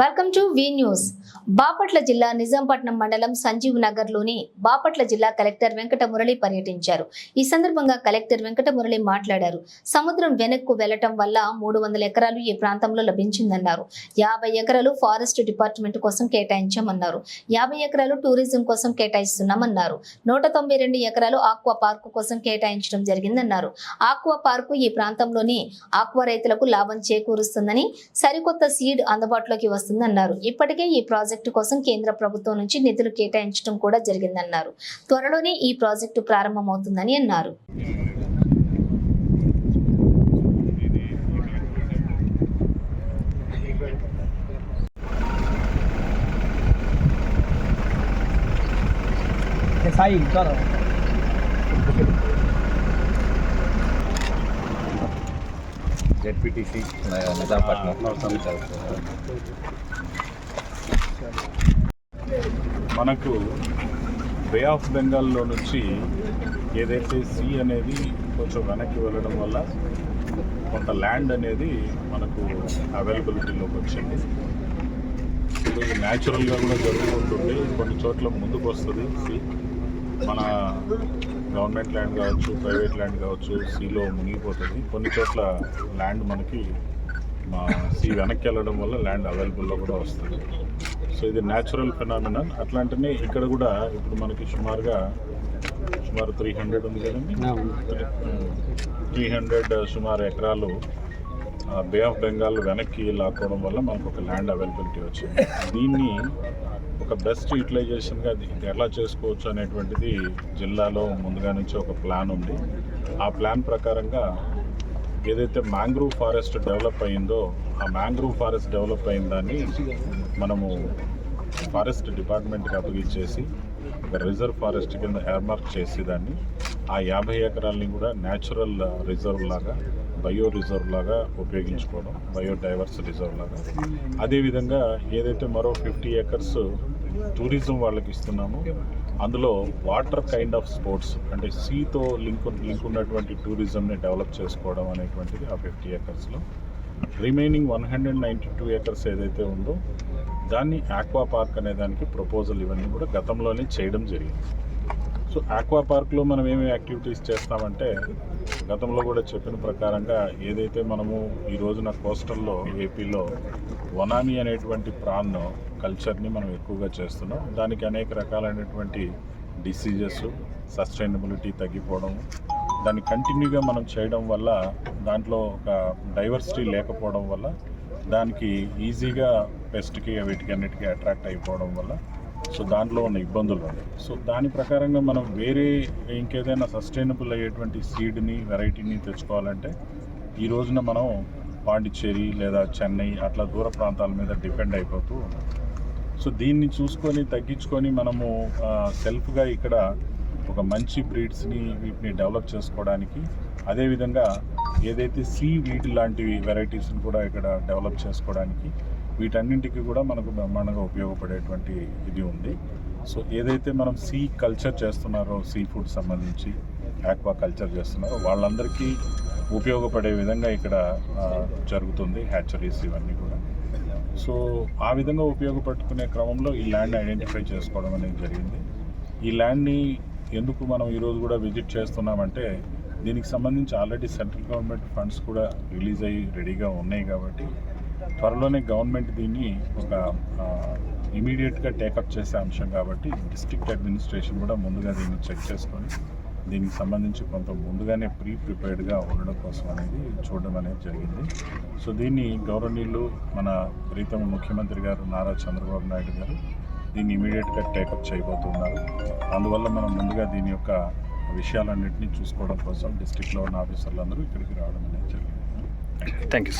Welcome to V news Bapatla జిల్లా నిజాంపట్నం మండలం సంజీవ్ నగర్లోని బాపట్ల జిల్లా కలెక్టర్ వెంకట మురళి పర్యటించారు. ఈ సందర్భంగా కలెక్టర్ వెంకట మురళి మాట్లాడారు. సముద్రం వెనక్కు వెళ్ళటం వల్ల మూడు వందల ఎకరాలు ఈ ప్రాంతంలో లభించిందన్నారు. యాభై ఎకరాలు ఫారెస్ట్ డిపార్ట్మెంట్ కోసం కేటాయించామన్నారు. యాభై ఎకరాలు టూరిజం కోసం కేటాయిస్తున్నామన్నారు. నూట తొంభై రెండు ఎకరాలు ఆక్వా పార్కు కోసం కేటాయించడం జరిగిందన్నారు. ఆక్వా పార్కు ఈ ప్రాంతంలోని ఆక్వా రైతులకు లాభం చేకూరుస్తుందని సరికొత్త సీడ్ అందుబాటులోకి వస్తుందన్నారు ఇప్పటికే ఈ ప్రాజెక్టు కోసం కేంద్ర ప్రభుత్వం నుంచి నిధులు కేటాయించడం కూడా జరిగిందన్నారు. త్వరలోనే ఈ ప్రాజెక్టు ప్రారంభమవుతుందని అన్నారు. సాయి జెడ్పీటీసీ నిజాంపట్నం ah, మనకు బే ఆఫ్ బెంగాల్లో నుంచి ఏదైతే సీ అనేది కొంచెం వెనక్కి వెళ్ళడం వల్ల కొంత ల్యాండ్ అనేది మనకు అవైలబిలిటీలోకి వచ్చింది. ఇది న్యాచురల్గా కూడా జరుగుతుంటుంది. కొన్ని చోట్ల ముందుకు వస్తుంది. సీ మన గవర్నమెంట్ ల్యాండ్ కావచ్చు ప్రైవేట్ ల్యాండ్ కావచ్చు సీలో మునిగిపోతుంది. కొన్ని చోట్ల ల్యాండ్ మనకి మా సీ వెనక్కి వెళ్ళడం వల్ల ల్యాండ్ అవైలబుల్లో కూడా వస్తుంది. సో ఇది న్యాచురల్ ఫినామినన్ అట్లాంటినే ఇక్కడ కూడా ఇప్పుడు మనకి సుమారుగా సుమారు త్రీ హండ్రెడ్ ఉంది కదండి? త్రీ హండ్రెడ్ సుమారు ఎకరాలు బే ఆఫ్ బెంగాల్ వెనక్కి లాక్కోవడం వల్ల మనకు ఒక ల్యాండ్ అవైలబిలిటీ వచ్చింది. దీన్ని ఒక బెస్ట్ యూటిలైజేషన్గా ఎలా చేసుకోవచ్చు అనేటువంటిది జిల్లాలో ముందుగా నుంచి ఒక ప్లాన్ ఉంది. ఆ ప్లాన్ ప్రకారంగా ఏదైతే మ్యాంగ్రూవ్ ఫారెస్ట్ డెవలప్ అయిందో ఆ మ్యాంగ్రూవ్ ఫారెస్ట్ డెవలప్ అయిన దాన్ని మనము ఫారెస్ట్ డిపార్ట్మెంట్కి అప్పగించేసి ఒక రిజర్వ్ ఫారెస్ట్ కింద ఎయిర్మార్క్ చేసి దాన్ని ఆ యాభై ఎకరాలని కూడా న్యాచురల్ రిజర్వ్ లాగా బయో రిజర్వ్ లాగా ఉపయోగించుకోవడం బయోడైవర్స్ రిజర్వ్ లాగా అదేవిధంగా ఏదైతే మరో ఫిఫ్టీ ఎకర్స్ టూరిజం వాళ్ళకి ఇస్తున్నామో అందులో వాటర్ కైండ్ ఆఫ్ స్పోర్ట్స్ అంటే సీతో లింక్ లింక్ ఉన్నటువంటి టూరిజంని డెవలప్ చేసుకోవడం అనేటువంటిది ఆ fifty ఎకర్స్లో remaining one hundred ninety two acres ఏదైతే ఉందో దాన్ని ఆక్వా పార్క్ అనే దానికి ప్రపోజల్ ఇవన్నీ కూడా గతంలోనే చేయడం జరిగింది. ఆక్వా పార్క్లో మనం ఏమి యాక్టివిటీస్ చేస్తామంటే గతంలో కూడా చెప్పిన ప్రకారంగా ఏదైతే మనము ఈ రోజున కోస్టల్లో ఏపీలో వనామి అనేటువంటి ప్రాన్ కల్చర్ని మనం ఎక్కువగా చేస్తున్నాం. దానికి అనేక రకాలైనటువంటి డిసీజెస్ సస్టైనబిలిటీ తగ్గిపోవడం దాన్ని కంటిన్యూగా మనం చేయడం వల్ల దాంట్లో ఒక డైవర్సిటీ లేకపోవడం వల్ల దానికి ఈజీగా పెస్ట్కి వీటికి అన్నిటికీ అట్రాక్ట్ అయిపోవడం వల్ల సో దాంట్లో ఉన్న ఇబ్బందులు ఉన్నాయి. సో దాని ప్రకారంగా మనం వేరే ఇంకేదైనా సస్టైనబుల్ అయ్యేటువంటి సీడ్ని వెరైటీని తెచ్చుకోవాలంటే ఈ రోజున మనం పాండిచ్చేరి లేదా చెన్నై అట్లా దూర ప్రాంతాల మీద డిపెండ్ అయిపోతూ ఉన్నాం. సో దీన్ని చూసుకొని తగ్గించుకొని మనము సెల్ఫ్గా ఇక్కడ ఒక మంచి బ్రీడ్స్ని వీటిని డెవలప్ చేసుకోవడానికి అదేవిధంగా ఏదైతే సీ వీటి లాంటివి వెరైటీస్ని కూడా ఇక్కడ డెవలప్ చేసుకోవడానికి వీటన్నింటికి కూడా మనకు బ్రహ్మాండంగా ఉపయోగపడేటువంటి ఇది ఉంది. సో ఏదైతే మనం సీ కల్చర్ చేస్తున్నారో సీ ఫుడ్ సంబంధించి ఆక్వా కల్చర్ చేస్తున్నారో వాళ్ళందరికీ ఉపయోగపడే విధంగా ఇక్కడ జరుగుతుంది హ్యాచరీస్ ఇవన్నీ కూడా. సో ఆ విధంగా ఉపయోగపట్టుకునే క్రమంలో ఈ ల్యాండ్ ఐడెంటిఫై చేసుకోవడం అనేది జరిగింది. ఈ ల్యాండ్ని ఎందుకు మనం ఈరోజు కూడా విజిట్ చేస్తున్నామంటే దీనికి సంబంధించి ఆల్రెడీ సెంట్రల్ గవర్నమెంట్ ఫండ్స్ కూడా రిలీజ్ అయ్యి రెడీగా ఉన్నాయి కాబట్టి త్వరలోనే గవర్నమెంట్ దీన్ని ఒక ఇమీడియట్గా టేకప్ చేసే అంశం కాబట్టి డిస్ట్రిక్ట్ అడ్మినిస్ట్రేషన్ కూడా ముందుగా దీన్ని చెక్ చేసుకొని దీనికి సంబంధించి కొంత ముందుగానే ప్రీ ప్రిపేర్డ్గా ఉండడం కోసం అనేది చూడడం అనేది జరిగింది. సో దీన్ని గౌరవనీయులు మన ప్రీతమ ముఖ్యమంత్రి గారు నారా చంద్రబాబు నాయుడు గారు దీన్ని ఇమీడియట్గా టేకప్ చేయబోతున్నారు. అందువల్ల మనం ముందుగా దీని యొక్క విషయాలన్నింటినీ చూసుకోవడం కోసం డిస్ట్రిక్ట్లో ఉన్న ఆఫీసర్లందరూ ఇక్కడికి రావడం అనేది జరిగింది థ్యాంక్ యూ